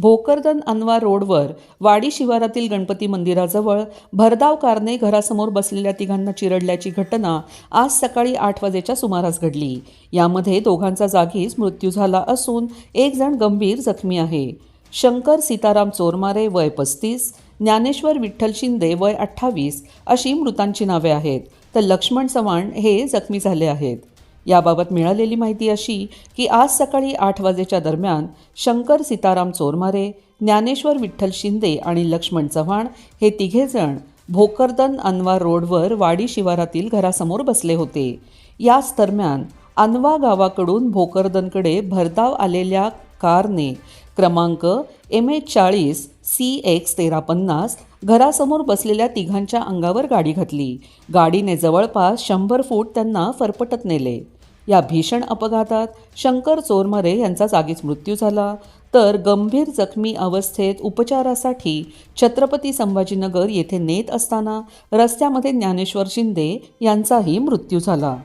भोकरदन अनवा रोडवर वाडी शिवारातील गणपती मंदिराजवळ भरधाव कारने घरासमोर बसलेल्या तिघांना चिरडल्याची घटना आज सकाळी आठ वाजेच्या सुमारास घडली. यामध्ये दोघांचा जागीच मृत्यू झाला असून एक जण गंभीर जखमी आहे. शंकर सीताराम चोरमारे वय पस्तीस ज्ञानेश्वर विठ्ठल शिंदे वय अठ्ठावीस अशी मृतांची नावे आहेत. तर लक्ष्मण चव्हाण हे जखमी झाले आहेत. याबाबत मिळालेली माहिती अशी की आज सकाळी आठ वाजेच्या दरम्यान शंकर सीताराम चोरमारे ज्ञानेश्वर विठ्ठल शिंदे आणि लक्ष्मण चव्हाण हे तिघेजण भोकरदन अनवा रोडवर वाडी शिवारातील घरासमोर बसले होते. याच दरम्यान अनवा गावाकडून भोकरदनकडे भरधाव आलेल्या कारने क्रमांक एम एच चाळीस सी एक्स तेरा पन्नास घरासमोर बसलेल्या तिघांच्या अंगावर गाडी घातली. गाडीने जवळपास शंभर फूट त्यांना फरफटत नेले. या भीषण अपघातात शंकर चोरमरे यांचा जागीच मृत्यू झाला. तर गंभीर जखमी अवस्थेत उपचारासाठी छत्रपती संभाजीनगर येथे नेत असताना रस्त्यामध्ये ज्ञानेश्वर शिंदे यांचाही मृत्यू झाला.